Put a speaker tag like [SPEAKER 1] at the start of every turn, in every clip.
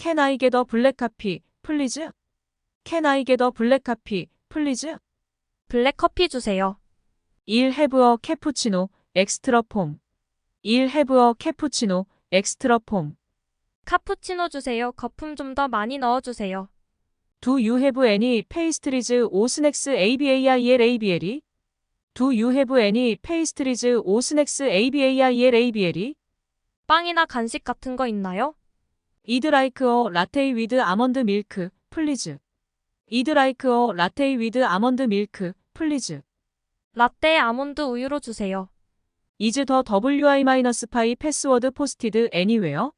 [SPEAKER 1] Can I get a black coffee, please? Can I get a black coffee, please?
[SPEAKER 2] 블랙 커피 주세요.
[SPEAKER 1] I'll have a cappuccino, extra foam. I'll have a cappuccino, extra foam.
[SPEAKER 2] 카푸치노 주세요. 거품 좀 더 많이 넣어주세요.
[SPEAKER 1] Do you have any pastries or snacks ABAILABLE? Do you have any pastries or snacks ABAILABLE?
[SPEAKER 2] 빵이나 간식 같은 거 있나요?
[SPEAKER 1] With almond milk, please. I'd like a latte with almond milk, please.
[SPEAKER 2] 라떼에 아몬드 우유로 주세요.
[SPEAKER 1] Is the WI-5 password posted anywhere?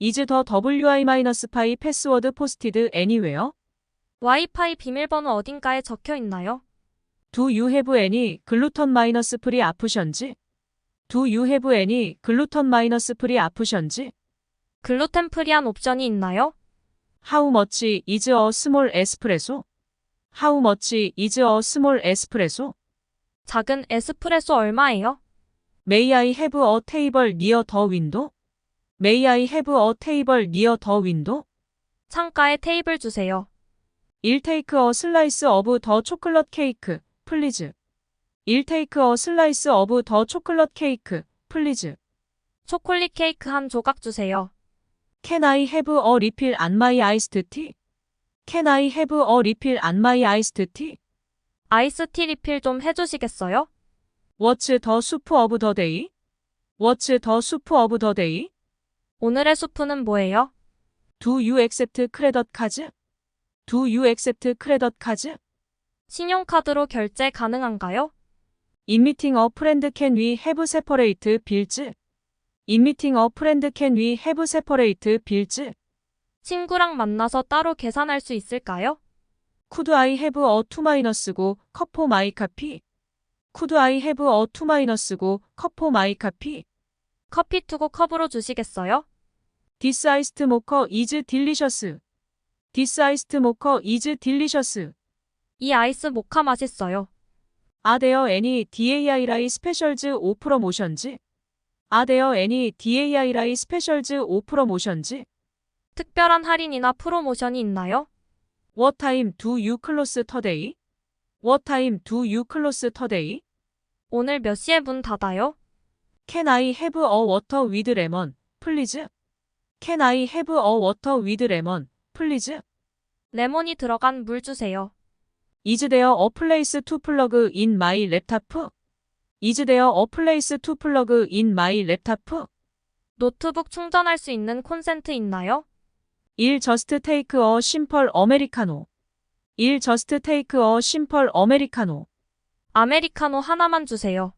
[SPEAKER 1] Is the WI-5 password posted anywhere?
[SPEAKER 2] 와이파이 비밀번호 어딘가에 적혀 있나요?
[SPEAKER 1] Do you have any gluten-free options? Do you have any gluten-free options?
[SPEAKER 2] 글루텐 프리한 옵션이 있나요?
[SPEAKER 1] How much is a small espresso? How much is a small espresso?
[SPEAKER 2] 작은 에스프레소 얼마예요?
[SPEAKER 1] May I have a table near the window? May I have a table near the window?
[SPEAKER 2] 창가에 테이블 주세요.
[SPEAKER 1] I'll take a slice of the chocolate cake, please. I'll take a slice of the chocolate cake, please.
[SPEAKER 2] 초콜릿 케이크 한 조각 주세요.
[SPEAKER 1] Can I have a refill on my iced tea? Can I have a refill on my iced tea?
[SPEAKER 2] 아이스티 리필 좀 해주시겠어요?
[SPEAKER 1] What's the soup of the day? What's the soup of the day?
[SPEAKER 2] 오늘의 수프는 뭐예요?
[SPEAKER 1] Do you accept credit cards? Do you accept credit cards?
[SPEAKER 2] 신용카드로 결제 가능한가요?
[SPEAKER 1] In meeting a friend can we have separate bills? In meeting a friend can we have separate bills?
[SPEAKER 2] 친구랑 만나서 따로 계산할 수 있을까요?
[SPEAKER 1] Could I have a 2 minus go cup for my coffee? Could I have a 2 minus go cup for my coffee?
[SPEAKER 2] 커피 투고 컵으로 주시겠어요?
[SPEAKER 1] This iced mocha is delicious. This iced mocha is delicious.
[SPEAKER 2] 이 아이스 모카 맛있어요.
[SPEAKER 1] Are there any DAI specials or promotions? Are there any DAI specials or promotions?
[SPEAKER 2] 특별한 할인이나 프로모션이 있나요?
[SPEAKER 1] What time do you close today? What time do you close today?
[SPEAKER 2] 오늘 몇 시에 문 닫아요?
[SPEAKER 1] Can I have a water with lemon, please? Can I have a water with lemon, please?
[SPEAKER 2] 레몬이 들어간 물 주세요.
[SPEAKER 1] Is there a place to plug in my laptop? Is there a place to plug in my laptop?
[SPEAKER 2] 노트북 충전할 수 있는 콘센트 있나요?
[SPEAKER 1] I'll just take a simple americano. I'll just take a simple americano.
[SPEAKER 2] 아메리카노 하나만 주세요.